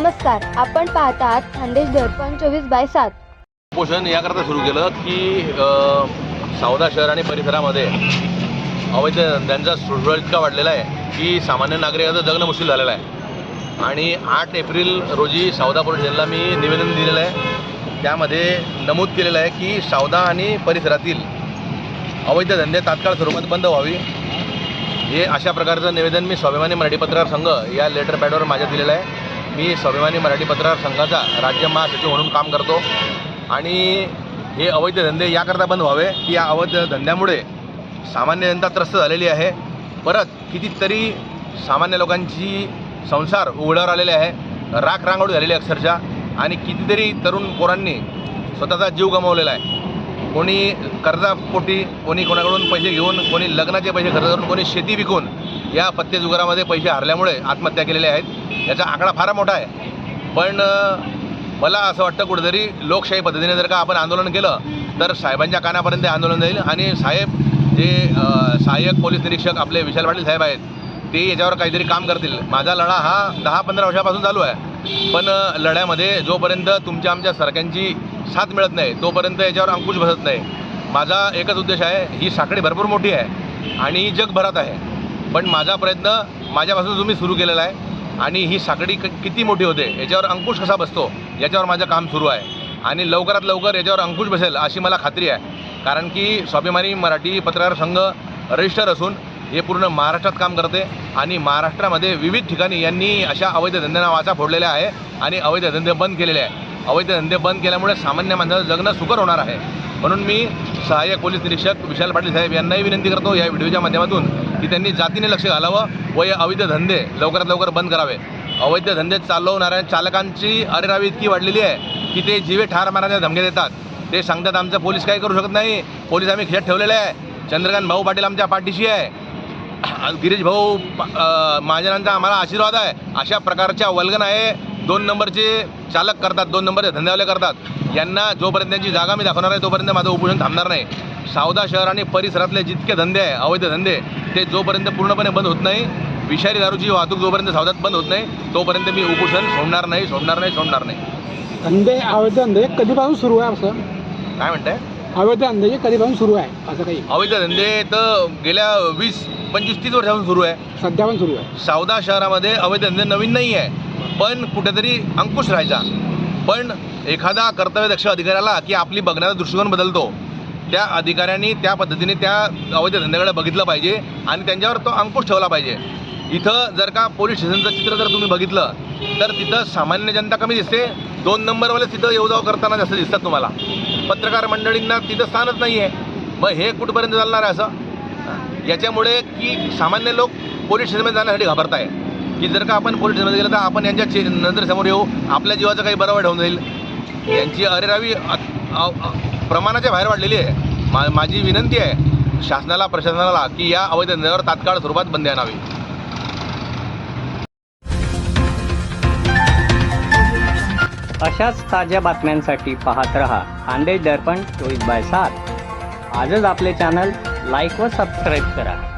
नमस्कार आपण पाहतात खानदेश दर्पण चोवीस बाय सात. उपोषण याकरता सुरू केलं की सावदा शहर आणि परिसरामध्ये अवैध धंद्यांचा सुळसुळ इतका वाढलेला आहे की सामान्य नागरिकाचं जगणं मुश्किल झालेलं आहे. आणि आठ एप्रिल रोजी सावदा पोलीस स्टेशनला मी निवेदन दिलेलं आहे. त्यामध्ये नमूद केलेलं आहे की सावदा आणि परिसरातील अवैध धंदे तात्काळ स्वरूपात बंद व्हावी. हे अशा प्रकारचं निवेदन मी स्वाभिमानी मराठी पत्रकार संघ या लेटर पॅडवर माझ्या दिलेलं आहे. मी स्वाभिमानी मराठी पत्रकार संघाचा राज्य महासचिव म्हणून काम करतो. आणि हे अवैध धंदे याकरता बंद व्हावे की या अवैध धंद्यामुळे सामान्य जनता त्रस्त झालेली आहे. परत कितीतरी सामान्य लोकांची संसार उघड्यावर आलेले आहे. राख रांगोळी झालेली आहे अक्षरशः. आणि कितीतरी तरुण पोरांनी स्वतःचा जीव गमावलेला आहे. कोणी कर्जापोटी कोणी कोणाकडून पैसे घेऊन कोणी लग्नाचे पैसे खर्च करून कोणी शेती विकून या पत्तेजुगारामध्ये पैसे हरल्यामुळे आत्महत्या केलेल्या आहेत. याचा आकडा फार मोठा आहे. पण मला असं वाटतं कुठेतरी लोकशाही पद्धतीने जर का आपण आंदोलन केलं तर साहेबांच्या कानापर्यंत आंदोलन जाईल. आणि साहेब जे सहाय्यक पोलीस निरीक्षक आपले विशाल पाटील साहेब आहेत ते याच्यावर काहीतरी काम करतील. माझा लढा हा दहा पंधरा वर्षापासून चालू आहे. पण लढ्यामध्ये जोपर्यंत तुमच्या आमच्या सरकारची साथ मिळत नाही तोपर्यंत याच्यावर अंकुश बसत नाही. माझा एकच उद्देश आहे ही साखळी भरपूर मोठी आहे. आणि ही जगभरात आहे. पण माझा प्रयत्न माझ्यापासून तुम्ही सुरू केलेला आहे. आणि ही साखळी क किती मोठी होते याच्यावर अंकुश कसा बसतो याच्यावर माझं काम सुरू आहे. आणि लवकरात लवकर याच्यावर अंकुश बसेल अशी मला खात्री आहे. कारण की स्वाभिमानी मराठी पत्रकार संघ रजिस्टर असून हे पूर्ण महाराष्ट्रात काम करते. आणि महाराष्ट्रामध्ये विविध ठिकाणी यांनी अशा अवैध धंद्यांना वाचा फोडलेल्या आहे आणि अवैध धंदे बंद केलेले आहे. अवैध धंदे बंद केल्यामुळे सामान्य माणसाचं जगणं सुकर होणार आहे. म्हणून मी सहाय्यक पोलीस निरीक्षक विशाल पाटील साहेब यांनाही विनंती करतो या व्हिडिओच्या माध्यमातून की त्यांनी जातीने लक्ष घालावं व हे अवैध धंदे लवकरात लवकर बंद करावे. अवैध धंदे चालवणाऱ्या चालकांची अरेरावी इतकी वाढलेली आहे की ते जीवे ठार मारण्याच्या धमक्या देतात. ते सांगतात आमचं पोलीस काही करू शकत नाही. पोलीस आम्ही खेळत ठेवलेले आहे. चंद्रकांत भाऊ पाटील आमच्या पाठीशी आहे. गिरीश भाऊ महाजनांचा आम्हाला आशीर्वाद आहे. अशा प्रकारच्या वल्गन आहे. दोन नंबरचे चालक करतात दोन नंबरचे धंदेवाले करतात. यांना जोपर्यंत त्यांची जागा मी दाखवणार आहे तोपर्यंत माझं उपोषण थांबणार नाही. सावदा शहर आणि परिसरातले जितके धंदे आहे अवैध धंदे ते जोपर्यंत पूर्णपणे बंद होत नाही विषारी दारूची वाहतूक जोपर्यंत सावधात बंद होत नाही तोपर्यंत मी उपोषण सोडणार नाही सोडणार नाही सोडणार नाही. धंदे अवैध धंदे कधीपासून सुरू आहे असं? काय म्हणताय? अवैध धंदे कधीपासून सुरू आहे असं काही? अवैध धंदे तर गेल्या वीस पंचवीस तीस वर्षापासून सुरू आहे. सध्या पण सुरू आहे. सावदा शहरामध्ये अवैध धंदे नवीन नाही आहे. पण कुठेतरी अंकुश राहायचा. पण एखादा कर्तव्यदक्ष अधिकाऱ्याला की आपली बघण्याचा दृष्टिकोन बदलतो. त्या अधिकाऱ्यांनी त्या पद्धतीने त्या अवैध धंद्याकडे बघितलं पाहिजे आणि त्यांच्यावर तो अंकुश ठेवला पाहिजे. इथं जर का पोलीस स्टेशनचं चित्र जर तुम्ही बघितलं तर तिथं सामान्य जनता कमी दिसते. दोन नंबरवाले तिथं येऊ जाऊ करताना जास्त दिसतात तुम्हाला. पत्रकार मंडळींना तिथं स्थानच नाही आहे मग हे कुठपर्यंत चालणार आहे असं? याच्यामुळे की सामान्य लोक पोलीस स्टेशनमध्ये जाण्यासाठी घाबरत आहे की जर का आपण पोलीस स्टेशनमध्ये गेलं तर आपण यांच्या चे नजरेसमोर येऊ. आपल्या जीवाचं काही बरं वाईट होऊन जाईल. यांची अरेरावी प्रमाणाच्या बाहेर वाढलेली आहे. मा माझी विनंती आहे शासनाला प्रशासनाला की या अवैध धंद्यावर तात्काळ स्वरूपात बंदी आणावी. अशाच ताज्या बातम्यांसाठी पाहत रहा खानदेश दर्पण चोवीस बाय सात. आजच आपले चॅनल लाईक व सबस्क्राईब करा.